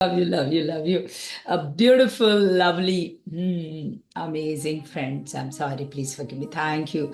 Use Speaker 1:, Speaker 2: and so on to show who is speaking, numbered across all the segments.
Speaker 1: Love you, love you, love you. A beautiful, lovely, mm, amazing friends. I'm sorry, please forgive me. Thank you.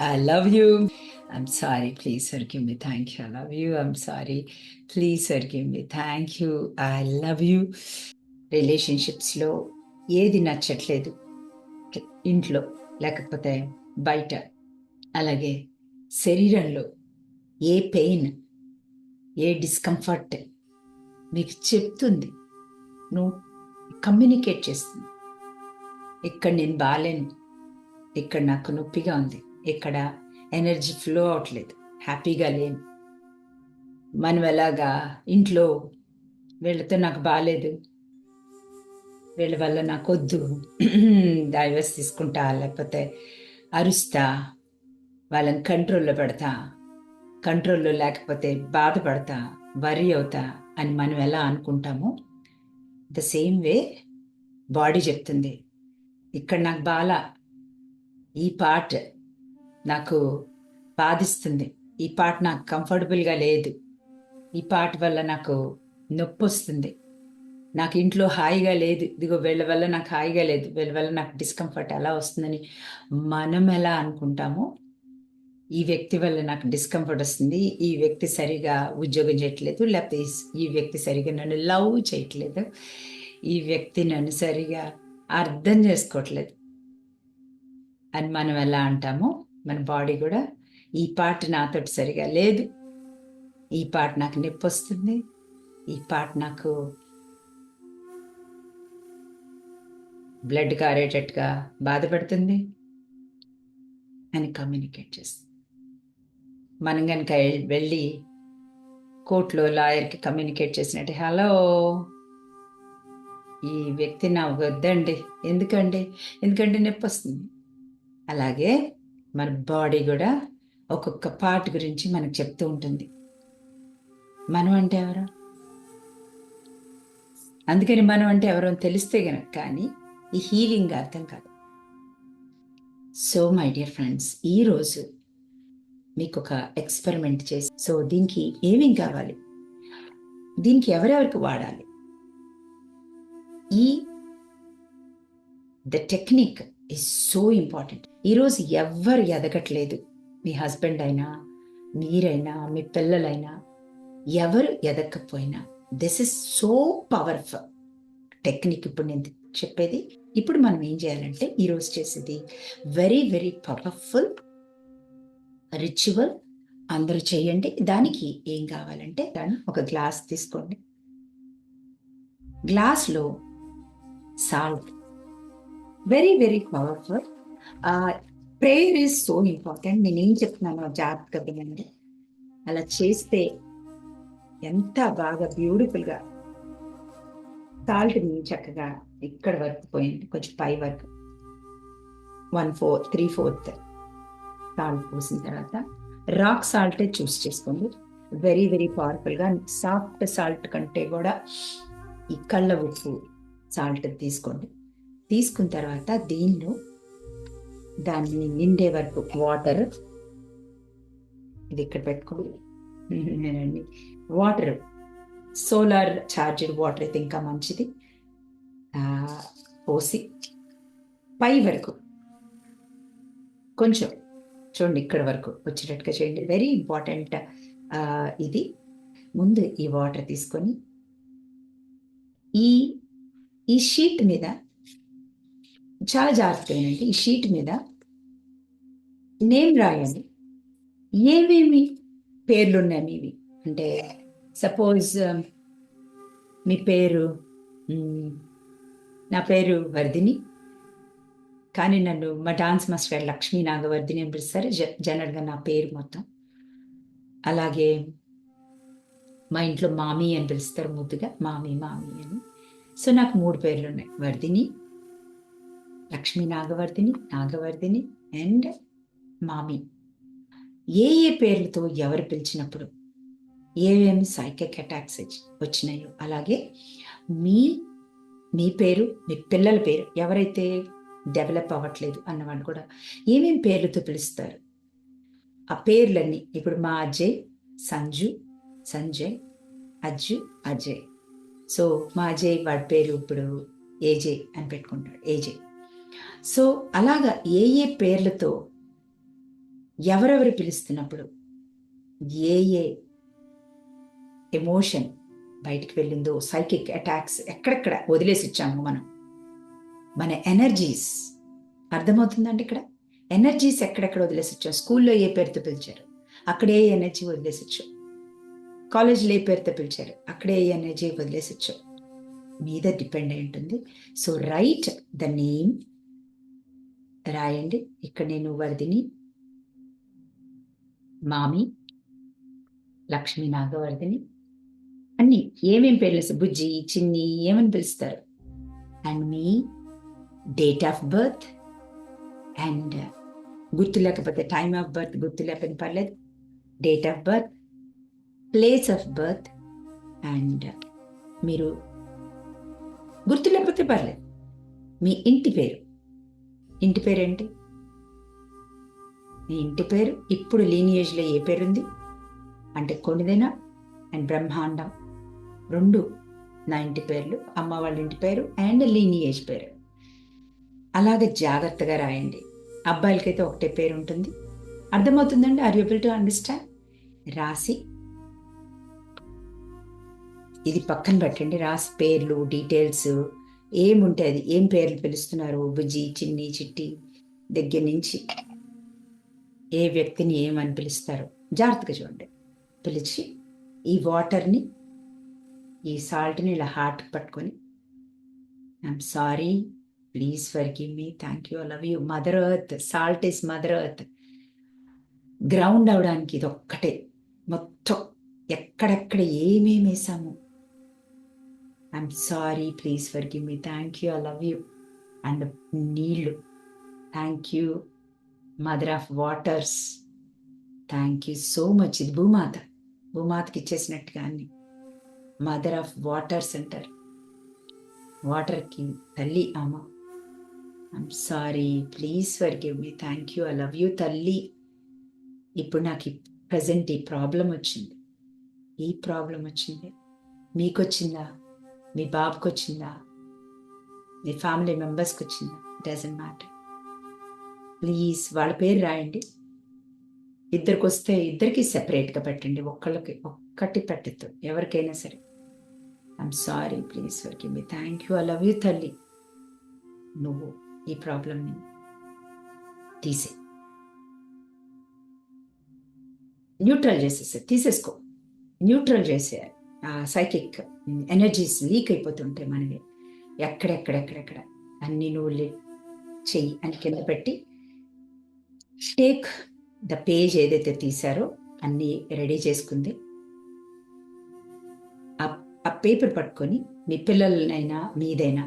Speaker 1: I love you. I'm sorry, please forgive me. Thank you. I love you. I'm sorry. Please forgive me. Thank you. I love you. రిలేషన్షిప్స్లో ఏది నచ్చట్లేదు ఇంట్లో లేకపోతే బయట అలాగే శరీరంలో ఏ pain ఏ discomfort మీకు చెప్తుంది. నువ్వు కమ్యూనికేట్ చేస్తుంది. ఇక్కడ నేను బాగాలేను ఇక్కడ నాకు నొప్పిగా ఉంది. ఇక్కడ ఎనర్జీ ఫ్లో అవట్లేదు. హ్యాపీగా లేను. మనం ఎలాగా ఇంట్లో వీళ్ళతో నాకు బాగాలేదు వీళ్ళ వల్ల నాకు వద్దు డైవర్స్ తీసుకుంటా లేకపోతే అరుస్తా వాళ్ళని కంట్రోల్లో పెడతా కంట్రోల్లో లేకపోతే బాధపడతా వరి అవుతా. అని మనం ఎలా అనుకుంటామో ద సేమ్ వే బాడీ చెప్తుంది. ఇక్కడ నాకు బాల ఈ పార్ట్ నాకు బాధిస్తుంది. ఈ పార్ట్ నాకు కంఫర్టబుల్గా లేదు. ఈ పార్ట్ వల్ల నాకు నొప్పి వస్తుంది. నాకు ఇంట్లో హాయిగా లేదు. ఇదిగో వీళ్ళ వల్ల నాకు హాయిగా లేదు. వీళ్ళ వల్ల నాకు డిస్కంఫర్ట్ ఎలా వస్తుందని మనం ఎలా అనుకుంటామో ఈ వ్యక్తి వల్ల నాకు డిస్కంఫర్ట్ వస్తుంది. ఈ వ్యక్తి సరిగా ఉద్యోగం చేయట్లేదు. లేకపోతే ఈ వ్యక్తి సరిగా నన్ను లవ్ చేయట్లేదు. ఈ వ్యక్తి నన్ను సరిగా అర్థం చేసుకోవట్లేదు. అని మనం ఎలా అంటామో మన బాడీ కూడా ఈ పార్ట్ నాతోటి సరిగా లేదు. ఈ పార్ట్ నాకు నొప్పి వస్తుంది. ఈ పార్ట్ నాకు బ్లడ్ కారేటట్టుగా బాధపడుతుంది. అని కమ్యూనికేట్ చేస్తుంది. మనం కనుక వెళ్ళి కోర్టులో లాయర్కి కమ్యూనికేట్ చేసినట్టు హలో ఈ వ్యక్తి నా వద్దండి. ఎందుకండి? ఎందుకంటే నొప్పి వస్తుంది అలాగే మన బాడీ కూడా ఒక్కొక్క పార్ట్ గురించి మనకు చెప్తూ ఉంటుంది. మనం అంటే ఎవరు? అందుకని మనం అంటే ఎవరో తెలిస్తే గనక కానీ ఈ హీలింగ్ అర్థం కాదు. సో మై డియర్ ఫ్రెండ్స్ ఈరోజు మీకు ఒక ఎక్స్పెరిమెంట్ చేసి సో దీనికి ఏమేం కావాలి? దీనికి ఎవరెవరికి వాడాలి? ఈ the technique is so important ఈరోజు ఎవ్వరు ఎదగట్లేదు. మీ హస్బెండ్ అయినా మీరైనా మీ పిల్లలైనా ఎవరు ఎదగకపోయినా this is so powerful technique ఇప్పుడు నేను చెప్పేది. ఇప్పుడు మనం ఏం చేయాలంటే ఈరోజు చేసేది వెరీ వెరీ పవర్ఫుల్ రిచువల్ అందరూ చేయండి. దానికి ఏం కావాలంటే దాన్ని ఒక గ్లాస్ తీసుకోండి. గ్లాస్లో salt very very powerful prayer is so important నేను ఏం చెప్తున్నానో జాగ్రత్తగా వినండి. అలా చేస్తే ఎంత బాగా బ్యూటిఫుల్గా సాల్ట్ని చక్కగా ఇక్కడ వరకు పోయింది? కొంచెం పై వరకు. One four three fourth salt పోసిన తర్వాత రాక్ సాల్టే చూస్ చేసుకోండి. వెరీ వెరీ పవర్ఫుల్గా సాఫ్ట్ సాల్ట్ కంటే కూడా ఈ కళ్ళ ఉప్పు సాల్ట్ తీసుకోండి. తీసుకున్న తర్వాత దీనిలో దాన్ని నిండే వరకు వాటర్ ఇది ఇక్కడ పెట్టుకోండి. నేనండి. వాటర్ సోలార్ ఛార్జర్ వాటర్ అయితే ఇంకా మంచిది. పోసి పై వరకు కొంచెం చూడండి ఇక్కడ వరకు వచ్చేటట్టుగా చేయండి. వెరీ ఇంపార్టెంట్ ఇది. ముందు ఈ వాటర్ తీసుకొని ఈ ఈ షీట్ మీద చాలా జాగ్రత్తగా ఏంటంటే ఈ షీట్ మీద నేమ్ రాయండి. ఏమేమి పేర్లు ఉన్నాయి మీవి? అంటే సపోజ్ um, మీ పేరు నా పేరు వర్ధిని. కానీ నన్ను మా డాన్స్ మాస్టర్ లక్ష్మీ నాగవర్ధిని అని పిలుస్తారు. జనరల్గా నా పేరు మొత్తం. అలాగే మా ఇంట్లో మామీ అని పిలుస్తారు ముద్దుగా. మామీ మామీ అని. సో నాకు మూడు పేర్లు ఉన్నాయి. Vardhini Lakshmi Nagavardhini Nagavardhini and mommy. ఏ ఏ పేర్లతో ఎవరు పిలిచినప్పుడు ఏమేమి సైకిక్ అటాక్స్ వచ్చినాయో. అలాగే మీ మీ పేరు మీ పిల్లల పేరు ఎవరైతే డెవలప్ అవ్వట్లేదు అన్నవాళ్ళు కూడా. ఏమేమి పేర్లతో పిలుస్తారు? ఆ పేర్లన్నీ ఇప్పుడు మా అజయ్ సంజు సంజయ్ అజ్జు అజయ్. సో మా అజయ్ వాడి పేరు ఇప్పుడు ఏజే అని పెట్టుకుంటాడు ఏజే. సో అలాగా ఏ ఏ పేర్లతో ఎవరెవరు పిలుస్తున్నప్పుడు ఏ ఏ ఎమోషన్ బయటికి వెళ్ళిందో సైకిక్ అటాక్స్ ఎక్కడెక్కడ వదిలేసి ఇచ్చాము మనం. మన ఎనర్జీస్ అర్థమవుతుందండి ఇక్కడ? ఎనర్జీస్ ఎక్కడెక్కడ వదిలేసొచ్చు స్కూల్లో ఏ పేరుతో పిలిచారు? అక్కడే ఎనర్జీ వదిలేసొచ్చు కాలేజీలో ఏ పేరుతో పిలిచారు? అక్కడే ఎనర్జీ వదిలేసొచ్చు మీద డిపెండ్ అయి ఉంటుంది. సో రైట్ ద నేమ్ రాయండి. ఇక్కడ నేను వరదిని. మామి. లక్ష్మీ నాగవర్ధిని అన్ని ఏమేం పేర్లు బుజ్జి చిన్ని ఏమని పిలుస్తారు? అండ్ మీ డేట్ ఆఫ్ బర్త్ అండ్ గుర్తు లేకపోతే టైమ్ ఆఫ్ బర్త్ గుర్తు లేకపోతే పర్లేదు. Date of birth place of birth and మీరు గుర్తు లేకపోతే పర్లేదు. మీ ఇంటి పేరు. ఇంటి పేరు ఏంటి మీ ఇంటి పేరు ఇప్పుడు లీనియేజ్లో ఏ పేరుంది? అంటే కొనిదైనా? అండ్ బ్రహ్మాండం. రెండు నా ఇంటి పేర్లు అమ్మ వాళ్ళ ఇంటి పేరు అండ్ లీనియేజ్ పేరు. అలాగే జాగ్రత్తగా రాయండి. అబ్బాయిలకైతే ఒకటే పేరు ఉంటుంది అర్థమవుతుందండి ఆర్ యూబుల్ టు అండర్స్టాండ్ రాసి ఇది పక్కన పెట్టండి. రాసి పేర్లు డీటెయిల్స్ ఏముంటే అది. ఏం పేర్లు పిలుస్తున్నారు? బుజ్జి చిన్ని చిట్టి దగ్గర నుంచి ఏ వ్యక్తిని ఏమని పిలుస్తారు జాగ్రత్తగా చూడండి. పిలిచి ఈ వాటర్ని ఈ సాల్ట్ని ఇలా హార్ట్ పట్టుకొని I'm sorry please forgive me thank you love you mother earth salt is mother earth ground అవడానికి ఇది ఒక్కటే మొత్తం ఎక్కడెక్కడ ఏమేమి వేసాము. I'm sorry please forgive me thank you I love you and నీళ్ళు. Thank you mother of waters thank you so much ఇది భూమాత. భూమాతకి ఇచ్చేసినట్టుగా అన్ని. మదర్ ఆఫ్ వాటర్స్ అంటారు. వాటర్కి తల్లి అమ్మ I'm sorry please forgive me thank you I love you తల్లి. ఇప్పుడు నాకు ప్రజెంట్ ఈ ప్రాబ్లం వచ్చింది. ఈ ప్రాబ్లం వచ్చింది. మీకు వచ్చిందా మీ బాబుకి వచ్చిందా మీ ఫ్యామిలీ మెంబర్స్కి వచ్చిందా డజంట్ మ్యాటర్ ప్లీజ్ వాళ్ళ పేరు రాయండి. ఇద్దరికి వస్తే ఇద్దరికి సెపరేట్గా పెట్టండి. ఒక్కళ్ళకి ఒక్కటి పెట్టద్దు. ఎవరికైనా సరే. I'm sorry please forgive me thank you I love you తల్లి. నువ్వు ఈ ప్రాబ్లంని తీసే. న్యూట్రల్ చేసేసే తీసేసుకో. న్యూట్రల్ చేసేయాలి ఆ సైకిక్ ఎనర్జీస్ లీక్ అయిపోతుంటాయి మనవి. ఎక్కడెక్కడెక్కడెక్కడ అన్ని నువ్వు చెయ్యి అని కింద పెట్టి టేక్ ద పేజ్ ఏదైతే తీసారో అన్నీ రెడీ చేసుకుంది. ఆ పేపర్ పట్టుకొని మీ పిల్లలనైనా మీదైనా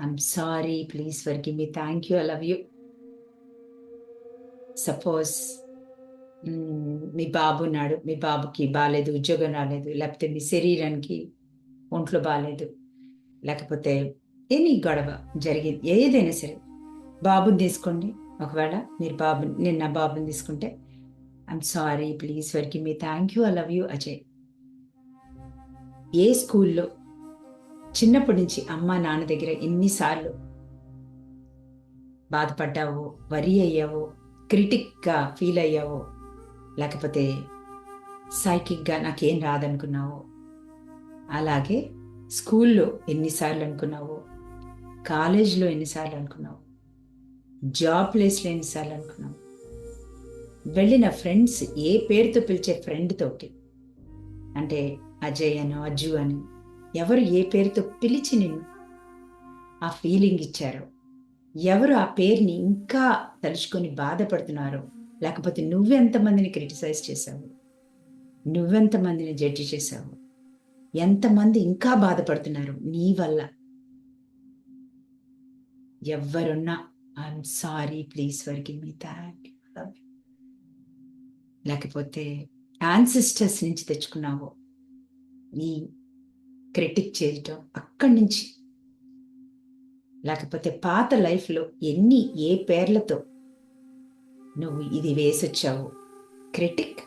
Speaker 1: I'm sorry please forgive me thank you I love you suppose మీ బాబు ఉన్నాడు. మీ బాబుకి బాగాలేదు ఉద్యోగం రాలేదు లేకపోతే మీ శరీరానికి ఒంట్లో బాగాలేదు లేకపోతే ఎనీ గొడవ జరిగింది ఏదైనా సరే. బాబుని తీసుకోండి. ఒకవేళ మీరు బాబు నేను నా బాబుని తీసుకుంటే ఐఎమ్ సారీ ప్లీజ్ వరికి me thank you I love you Ajay ఏ స్కూల్లో చిన్నప్పటి నుంచి అమ్మ నాన్న దగ్గర ఎన్నిసార్లు బాధపడ్డావో వరి అయ్యావో క్రిటిక్గా ఫీల్ అయ్యావో లేకపోతే సైకిక్గా నాకేం రాదనుకున్నావో అలాగే స్కూల్లో ఎన్నిసార్లు అనుకున్నావో కాలేజ్లో ఎన్నిసార్లు అనుకున్నావు జాబ్ ప్లేస్లో ఎన్నిసార్లు అనుకున్నావు వెళ్ళిన ఫ్రెండ్స్ ఏ పేరుతో పిలిచే ఫ్రెండ్ తోటి అంటే అజయ్ అని అజ్జు అని ఎవరు ఏ పేరుతో పిలిచి నిన్ను? ఆ ఫీలింగ్ ఇచ్చారో. ఎవరు ఆ పేరుని ఇంకా తలుచుకొని బాధపడుతున్నారో లేకపోతే నువ్వెంతమందిని క్రిటిసైజ్ చేశావు? నువ్వెంతమందిని జడ్జి చేశావు? ఎంతమంది ఇంకా బాధపడుతున్నారు నీ వల్ల? ఎవరున్నా I'm sorry please forgive me thank లేకపోతే యాన్సిస్టర్స్ నుంచి తెచ్చుకున్నావో. నీ క్రిటిక్ చేయటం అక్కడి నుంచి. లేకపోతే పాత లైఫ్లో ఎన్ని ఏ పేర్లతో నువ్వు ఇది వేసొచ్చావు. Critic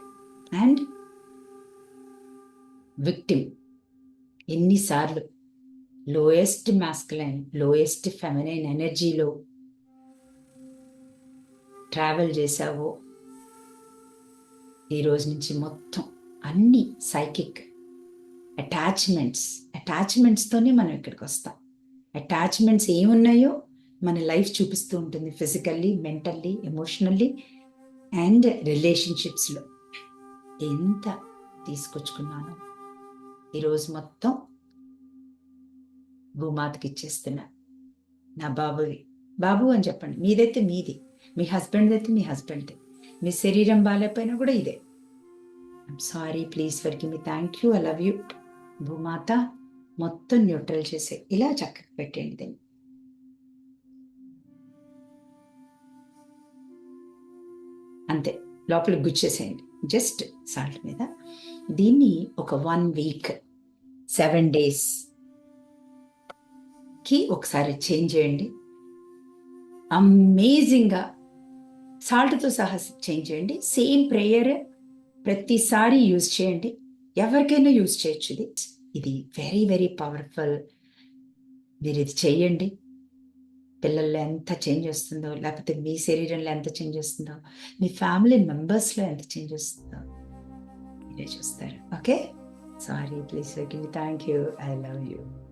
Speaker 1: and victim. ఎన్నిసార్లు లోయెస్ట్ మాస్కులైన్ లోయెస్ట్ ఫెమినైన్ ఎనర్జీలో ట్రావెల్ చేసావో ఈ రోజు నుంచి మొత్తం అన్ని సైకిక్ అటాచ్మెంట్స్ అటాచ్మెంట్స్తోనే మనం ఇక్కడికి వస్తాం. అటాచ్మెంట్స్ ఏమున్నాయో మన లైఫ్ చూపిస్తూ ఉంటుంది ఫిజికల్లీ మెంటల్లీ ఎమోషనల్లీ అండ్ రిలేషన్షిప్స్లో. ఎంత తీసుకొచ్చుకున్నాను. ఈరోజు మొత్తం భూమాతకి ఇచ్చేస్తున్నా. నా బాబువి. బాబు అని చెప్పండి. మీదైతే మీది. మీ హస్బెండ్ అయితే మీ హస్బెండ్ది మీ శరీరం బాగాలేకపోయినా కూడా ఇదే. I'm sorry please for me thank you I love you భూమాత మొత్తం న్యూట్రల్ చేసే ఇలా చక్కగా పెట్టండి దీన్ని. అంతే లోపల గుచ్చేసేయండి. జస్ట్ సాల్ట్ మీద. దీన్ని ఒక వన్ వీక్ సెవెన్ డేస్కి ఒకసారి చేంజ్ చేయండి. అమేజింగ్గా సాల్ట్తో సహా చేంజ్ చేయండి. సేమ్ ప్రేయర్ ప్రతిసారి యూజ్ చేయండి. ఎవరికైనా యూజ్ చేయొచ్చు ఇది. ఇది వెరీ వెరీ పవర్ఫుల్ మీరు ఇది చేయండి పిల్లల్లో ఎంత చేంజ్ వస్తుందో లేకపోతే మీ శరీరంలో ఎంత చేంజ్ వస్తుందో మీ ఫ్యామిలీ మెంబర్స్లో ఎంత చేంజ్ వస్తుందో మీరే చూస్తారు. Okay? Sorry please thank you I love you